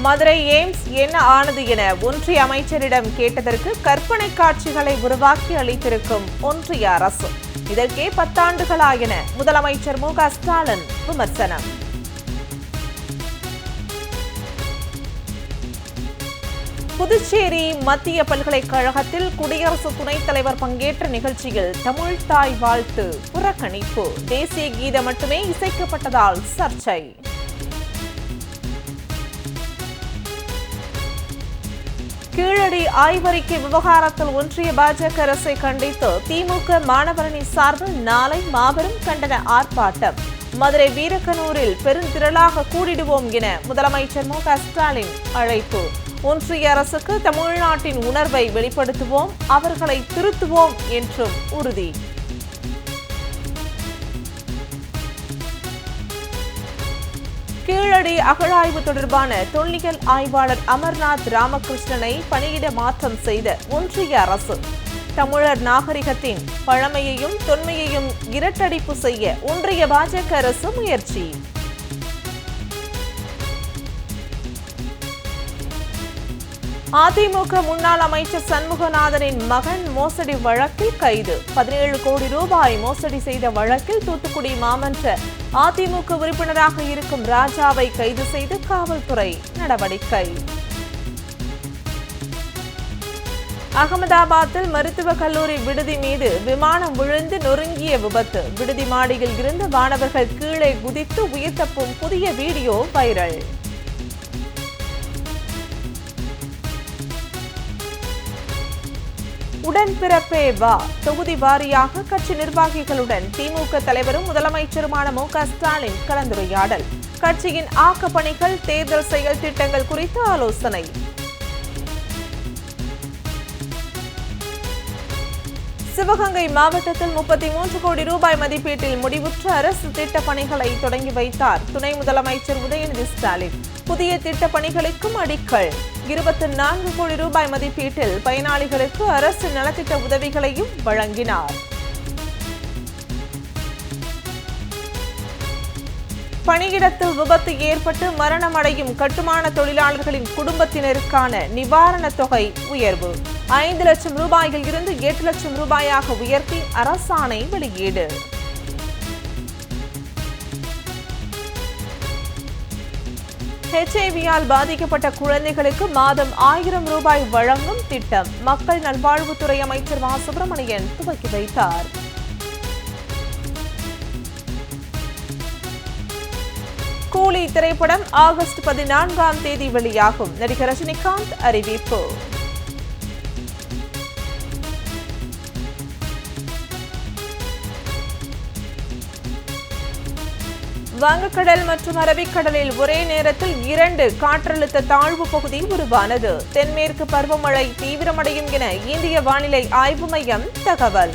Madurai AIIMS என்ன ஆனது என ஒன்றிய அமைச்சரிடம் கேட்டதற்கு கற்பனை காட்சிகளை உருவாக்கி அளித்திருக்கும் ஒன்றிய அரசு. இதற்கே பத்தாண்டுகளா என முதலமைச்சர் மு ஸ்டாலின் விமர்சனம். புதுச்சேரி மத்திய பல்கலைக்கழகத்தில் குடியரசு துணைத் தலைவர் பங்கேற்ற நிகழ்ச்சியில் தமிழ் தாய் வாழ்த்து புறக்கணிப்பு. தேசிய கீதம் மட்டுமே இசைக்கப்பட்டதால் சர்ச்சை. கீழடி ஆய்வறிக்கை விவகாரத்தில் ஒன்றிய பாஜக அரசை கண்டித்து திமுக மாணவரணி சார்பில் நாளை மாபெரும் கண்டன ஆர்ப்பாட்டம். மதுரை வீரக்கனூரில் பெருந்திரளாக கூடிடுவோம் என முதலமைச்சர் மு க ஸ்டாலின் அழைப்பு. ஒன்றிய அரசுக்கு தமிழ்நாட்டின் உணர்வை வெளிப்படுத்துவோம் அவர்களை திருத்துவோம் என்றும் உறுதி. கீழடி அகழாய்வு தொடர்பான தொல்லியல் ஆய்வாளர் அமர்நாத் ராமகிருஷ்ணனை பணியிட மாற்றம் செய்த ஒன்றிய அரசு. தமிழர் நாகரிகத்தின் பழமையையும் தொன்மையையும் இரட்டடிப்பு செய்ய ஒன்றிய பாஜக அரசு முயற்சி. அதிமுக முன்னாள் அமைச்சர் சண்முகநாதனின் மகன் மோசடி வழக்கில் கைது. பதினேழு கோடி ரூபாய் மோசடி செய்த வழக்கில் தூத்துக்குடி மாமன்ற அதிமுக உறுப்பினராக இருக்கும் ராஜாவை கைது செய்து காவல்துறை நடவடிக்கை. அகமதாபாத்தில் மருத்துவக் கல்லூரி விடுதி மீது விமானம் விழுந்து நொறுங்கிய விபத்து. விடுதி மாடியில் இருந்து மாணவர்கள் கீழே குதித்து உயிர் தப்பும் புதிய வீடியோ வைரல். உடன்பிறப்பே வா. தொகுதி வாரியாக கட்சி நிர்வாகிகளுடன் திமுக தலைவரும் முதலமைச்சருமான மு ஸ்டாலின் கலந்துரையாடல். கட்சியின் ஆக்கப்பணிகள் தேர்தல் செயல் திட்டங்கள் குறித்து ஆலோசனை. சிவகங்கை மாவட்டத்தில் முப்பத்தி மூன்று கோடி ரூபாய் மதிப்பீட்டில் முடிவுற்ற அரசு திட்டப் பணிகளை தொடங்கி வைத்தார் துணை முதலமைச்சர் உதயநிதி ஸ்டாலின். புதிய திட்டப் பணிகளுக்கும் அடிக்கல். இருபத்தி நான்கு கோடி ரூபாய் மதிப்பீட்டில் பயனாளிகளுக்கு அரசு நலத்திட்ட உதவிகளையும் வழங்கினார். பணியிடத்தில் விபத்து ஏற்பட்டு மரணமடையும் கட்டுமான தொழிலாளர்களின் குடும்பத்தினருக்கான நிவாரணத் தொகை உயர்வு. ஐந்து லட்சம் ரூபாயில் இருந்து எட்டு லட்சம் ரூபாயாக உயர்த்தி அரசாணை வெளியீடு. ஹெச்ஐவியால் பாதிக்கப்பட்ட குழந்தைகளுக்கு மாதம் ஆயிரம் ரூபாய் வழங்கும் திட்டம். மக்கள் நல்வாழ்வுத்துறை அமைச்சர் மா. சுப்பிரமணியன் துவக்கி வைத்தார். கூலி திரைப்படம் ஆகஸ்ட் பதினான்காம் தேதி வெளியாகும். நடிகர் ரஜினிகாந்த் அறிவிப்பு. வங்கக்கடல் மற்றும் அரபிக்கடலில் ஒரே நேரத்தில் இரண்டு காற்றழுத்த தாழ்வு பகுதி உருவானது. தென்மேற்கு பருவமழை தீவிரமடையும் என இந்திய வானிலை ஆய்வு மையம் தகவல்.